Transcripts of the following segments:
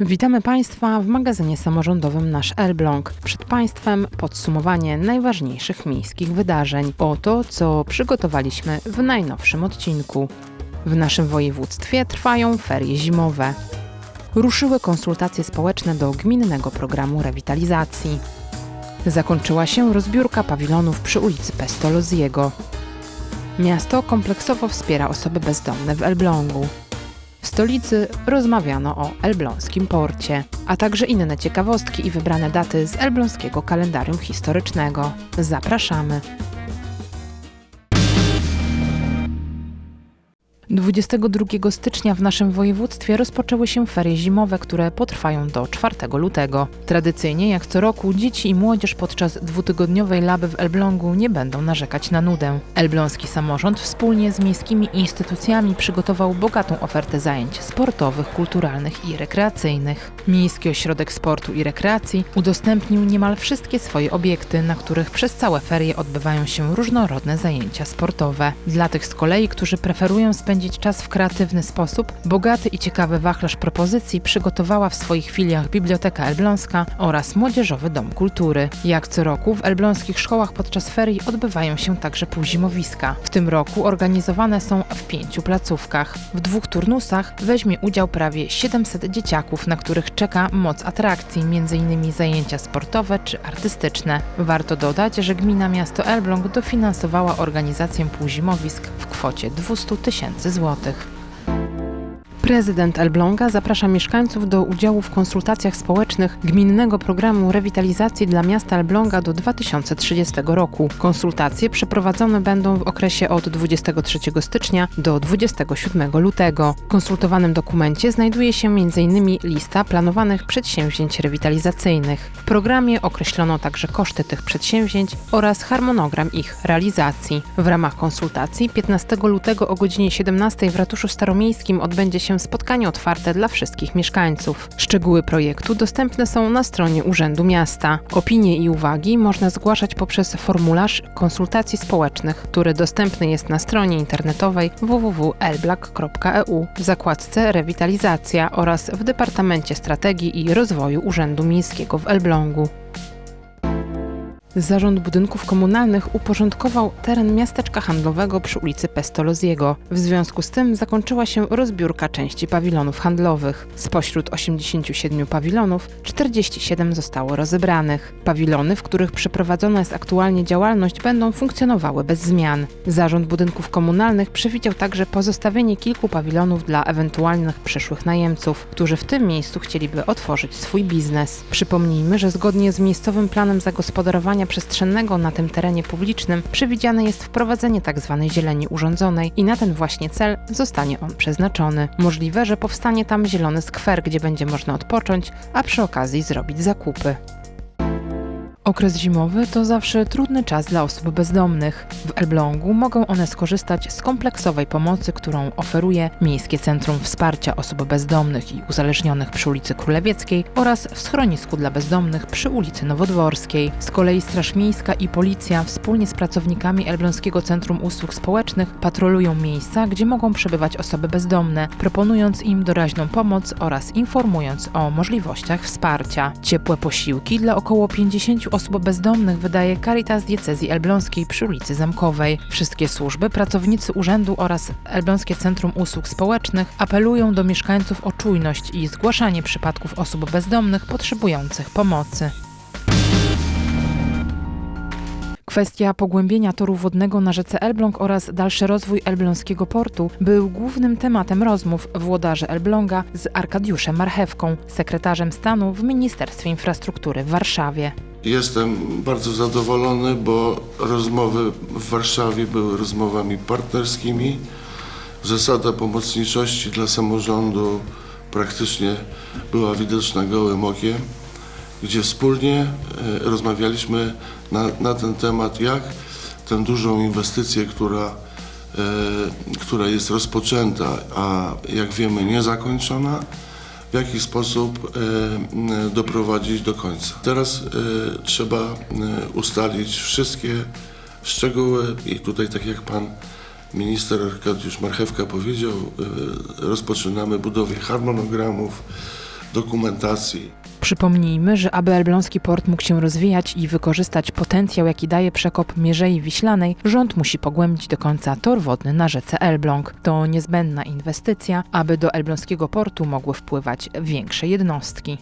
Witamy Państwa w magazynie samorządowym Nasz Elbląg. Przed Państwem podsumowanie najważniejszych miejskich wydarzeń. Oto, co przygotowaliśmy w najnowszym odcinku. W naszym województwie trwają ferie zimowe. Ruszyły konsultacje społeczne do gminnego programu rewitalizacji. Zakończyła się rozbiórka pawilonów przy ulicy Pestoloziego. Miasto kompleksowo wspiera osoby bezdomne w Elblągu. W stolicy rozmawiano o elbląskim porcie, a także inne ciekawostki i wybrane daty z elbląskiego kalendarium historycznego. Zapraszamy! 22 stycznia w naszym województwie rozpoczęły się ferie zimowe, które potrwają do 4 lutego. Tradycyjnie, jak co roku, dzieci i młodzież podczas dwutygodniowej laby w Elblągu nie będą narzekać na nudę. Elbląski samorząd wspólnie z miejskimi instytucjami przygotował bogatą ofertę zajęć sportowych, kulturalnych i rekreacyjnych. Miejski Ośrodek Sportu i Rekreacji udostępnił niemal wszystkie swoje obiekty, na których przez całe ferie odbywają się różnorodne zajęcia sportowe. Dla tych z kolei, którzy preferują spędzić czas w kreatywny sposób, bogaty i ciekawy wachlarz propozycji przygotowała w swoich filiach Biblioteka Elbląska oraz Młodzieżowy Dom Kultury. Jak co roku w elbląskich szkołach podczas ferii odbywają się także półzimowiska. W tym roku organizowane są w pięciu placówkach. W dwóch turnusach weźmie udział prawie 700 dzieciaków, na których czeka moc atrakcji, m.in. zajęcia sportowe czy artystyczne. Warto dodać, że gmina miasto Elbląg dofinansowała organizację półzimowisk w kwocie 200 tysięcy złotych złotych. Prezydent Elbląga zaprasza mieszkańców do udziału w konsultacjach społecznych gminnego programu rewitalizacji dla miasta Elbląga do 2030 roku. Konsultacje przeprowadzone będą w okresie od 23 stycznia do 27 lutego. W konsultowanym dokumencie znajduje się m.in. lista planowanych przedsięwzięć rewitalizacyjnych. W programie określono także koszty tych przedsięwzięć oraz harmonogram ich realizacji. W ramach konsultacji 15 lutego o godzinie 17 w ratuszu staromiejskim odbędzie się spotkanie otwarte dla wszystkich mieszkańców. Szczegóły projektu dostępne są na stronie Urzędu Miasta. Opinie i uwagi można zgłaszać poprzez formularz konsultacji społecznych, który dostępny jest na stronie internetowej www.elblak.eu w zakładce Rewitalizacja oraz w Departamencie Strategii i Rozwoju Urzędu Miejskiego w Elblągu. Zarząd Budynków Komunalnych uporządkował teren miasteczka handlowego przy ulicy Pestoloziego. W związku z tym zakończyła się rozbiórka części pawilonów handlowych. Spośród 87 pawilonów 47 zostało rozebranych. Pawilony, w których przeprowadzona jest aktualnie działalność, będą funkcjonowały bez zmian. Zarząd Budynków Komunalnych przewidział także pozostawienie kilku pawilonów dla ewentualnych przyszłych najemców, którzy w tym miejscu chcieliby otworzyć swój biznes. Przypomnijmy, że zgodnie z miejscowym planem zagospodarowania przestrzennego na tym terenie publicznym przewidziane jest wprowadzenie tzw. zieleni urządzonej i na ten właśnie cel zostanie on przeznaczony. Możliwe, że powstanie tam zielony skwer, gdzie będzie można odpocząć, a przy okazji zrobić zakupy. Okres zimowy to zawsze trudny czas dla osób bezdomnych. W Elblągu mogą one skorzystać z kompleksowej pomocy, którą oferuje Miejskie Centrum Wsparcia Osób Bezdomnych i Uzależnionych przy ulicy Królewieckiej oraz w schronisku dla bezdomnych przy ulicy Nowodworskiej. Z kolei Straż Miejska i Policja wspólnie z pracownikami Elbląskiego Centrum Usług Społecznych patrolują miejsca, gdzie mogą przebywać osoby bezdomne, proponując im doraźną pomoc oraz informując o możliwościach wsparcia. Ciepłe posiłki dla około 50 osób bezdomnych wydaje Caritas Diecezji Elbląskiej przy ulicy Zamkowej. Wszystkie służby, pracownicy urzędu oraz Elbląskie Centrum Usług Społecznych apelują do mieszkańców o czujność i zgłaszanie przypadków osób bezdomnych potrzebujących pomocy. Kwestia pogłębienia toru wodnego na rzece Elbląg oraz dalszy rozwój elbląskiego portu był głównym tematem rozmów włodarza Elbląga z Arkadiuszem Marchewką, sekretarzem stanu w Ministerstwie Infrastruktury w Warszawie. Jestem bardzo zadowolony, bo rozmowy w Warszawie były rozmowami partnerskimi. Zasada pomocniczości dla samorządu praktycznie była widoczna gołym okiem, gdzie wspólnie e, rozmawialiśmy na, na ten temat, jak tę dużą inwestycję, która, e, która jest rozpoczęta, a jak wiemy niezakończona, jaki sposób e, doprowadzić do końca. Teraz e, trzeba e, ustalić wszystkie szczegóły i tutaj, tak jak pan minister Arkadiusz Marchewka powiedział, rozpoczynamy budowę harmonogramów, dokumentacji. Przypomnijmy, że aby Elbląski Port mógł się rozwijać i wykorzystać potencjał, jaki daje przekop Mierzei Wiślanej, rząd musi pogłębić do końca tor wodny na rzece Elbląg. To niezbędna inwestycja, aby do Elbląskiego Portu mogły wpływać większe jednostki.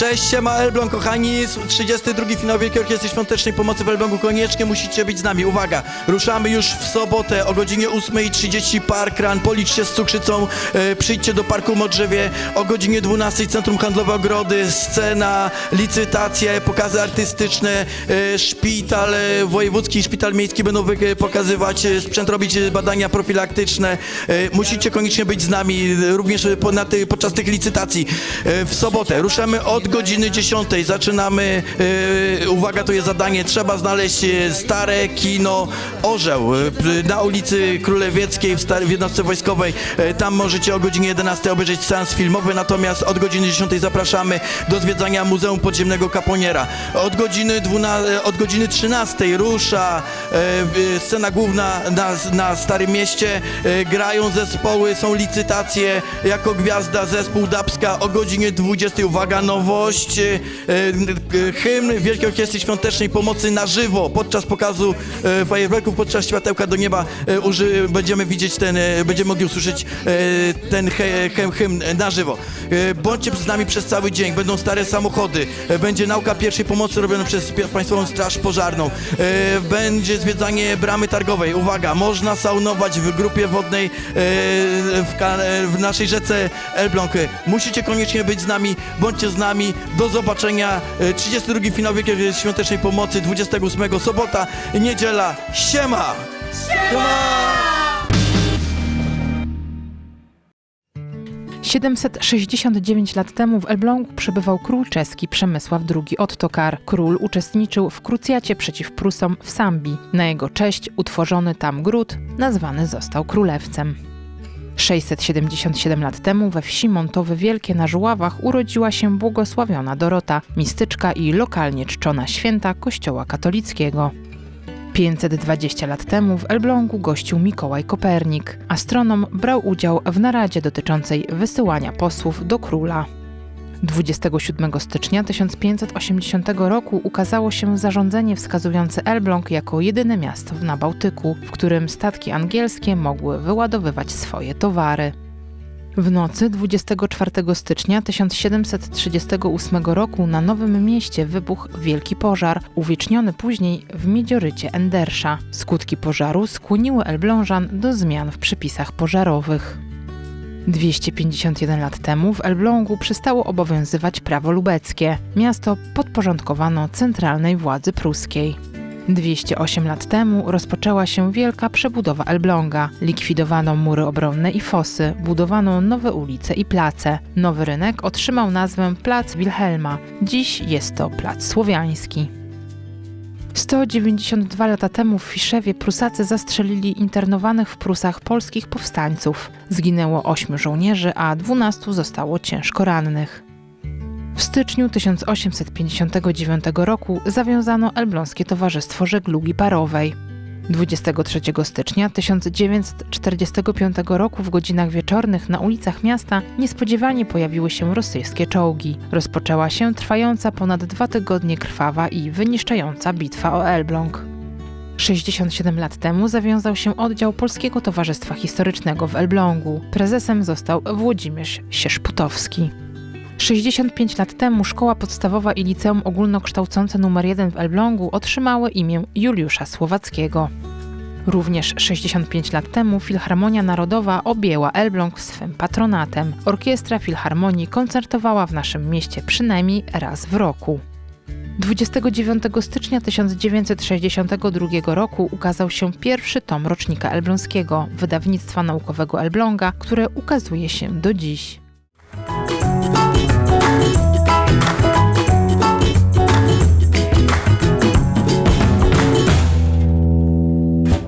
Cześć, siema Elbląg, kochani, 32. finał Wielkiej Orkiestry Świątecznej Pomocy w Elblągu, koniecznie musicie być z nami. Uwaga, ruszamy już w sobotę o godzinie 8.30 Park Run, policz się z cukrzycą, e, przyjdźcie do Parku Modrzewie o godzinie 12 Centrum Handlowe Ogrody, scena, licytacje, pokazy artystyczne, e, szpital, e, wojewódzki szpital miejski będą wy- pokazywać e, sprzęt, robić e, badania profilaktyczne. E, musicie koniecznie być z nami e, również e, po, na ty, podczas tych licytacji. E, w sobotę ruszamy od godziny 10. Zaczynamy, e, uwaga, to jest zadanie, trzeba znaleźć e, stare kino Orzeł przy- na ulicy Królewieckiej w, jednostce wojskowej. E, tam możecie o godzinie 11 obejrzeć seans filmowy, natomiast od godziny 10 zapraszamy do zwiedzania Muzeum Podziemnego Kaponiera. Od godziny, 12, od godziny 13 rusza scena główna na, na Starym Mieście. Grają zespoły, są licytacje. Jako gwiazda zespół Dabska o godzinie 20. Uwaga, nowość. Hymn Wielkiej Orkiestry Świątecznej Pomocy na żywo podczas pokazu e, podczas światełka do nieba e, uży, będziemy widzieć ten, e, będziemy mogli usłyszeć e, ten he, hymn na żywo. Bądźcie z nami przez cały dzień, będą stare samochody, będzie nauka pierwszej pomocy robiona przez Państwową Straż Pożarną, będzie zwiedzanie bramy targowej. Uwaga, można saunować w grupie wodnej w, w naszej rzece Elbląg. Musicie koniecznie być z nami, bądźcie z nami. Do zobaczenia. E, 32 finał Wielkiej Świątecznej Pomocy, 28 sobota, niedziela. Siema! Siema! 769 lat temu w Elblągu przebywał król czeski Przemysław II Ottokar. Król uczestniczył w krucjacie przeciw Prusom w Sambii. Na jego cześć utworzony tam gród nazwany został królewcem. 677 lat temu we wsi Montowy Wielkie na Żuławach urodziła się błogosławiona Dorota, mistyczka i lokalnie czczona święta Kościoła katolickiego. 520 lat temu w Elblągu gościł Mikołaj Kopernik. Astronom brał udział w naradzie dotyczącej wysyłania posłów do króla. 27 stycznia 1580 roku ukazało się zarządzenie wskazujące Elbląg jako jedyne miasto na Bałtyku, w którym statki angielskie mogły wyładowywać swoje towary. W nocy 24 stycznia 1738 roku na Nowym Mieście wybuchł wielki pożar, uwieczniony później w miedziorycie Endersza. Skutki pożaru skłoniły Elblążan do zmian w przepisach pożarowych. 251 lat temu w Elblągu przestało obowiązywać prawo lubeckie. Miasto podporządkowano centralnej władzy pruskiej. 208 lat temu rozpoczęła się wielka przebudowa Elbląga. Likwidowano mury obronne i fosy, budowano nowe ulice i place. Nowy rynek otrzymał nazwę Plac Wilhelma. Dziś jest to Plac Słowiański. 192 lata temu w Fiszewie Prusacy zastrzelili internowanych w Prusach polskich powstańców. Zginęło 8 żołnierzy, a 12 zostało ciężko rannych. W styczniu 1859 roku zawiązano Elbląskie Towarzystwo Żeglugi Parowej. 23 stycznia 1945 roku w godzinach wieczornych na ulicach miasta niespodziewanie pojawiły się rosyjskie czołgi. Rozpoczęła się trwająca ponad dwa tygodnie krwawa i wyniszczająca bitwa o Elbląg. 67 lat temu zawiązał się oddział Polskiego Towarzystwa Historycznego w Elblągu. Prezesem został Włodzimierz Sierzputowski. 65 lat temu szkoła podstawowa i liceum ogólnokształcące nr 1 w Elblągu otrzymały imię Juliusza Słowackiego. Również 65 lat temu Filharmonia Narodowa objęła Elbląg swym patronatem. Orkiestra Filharmonii koncertowała w naszym mieście przynajmniej raz w roku. 29 stycznia 1962 roku ukazał się pierwszy tom rocznika elbląskiego, wydawnictwa naukowego Elbląga, które ukazuje się do dziś.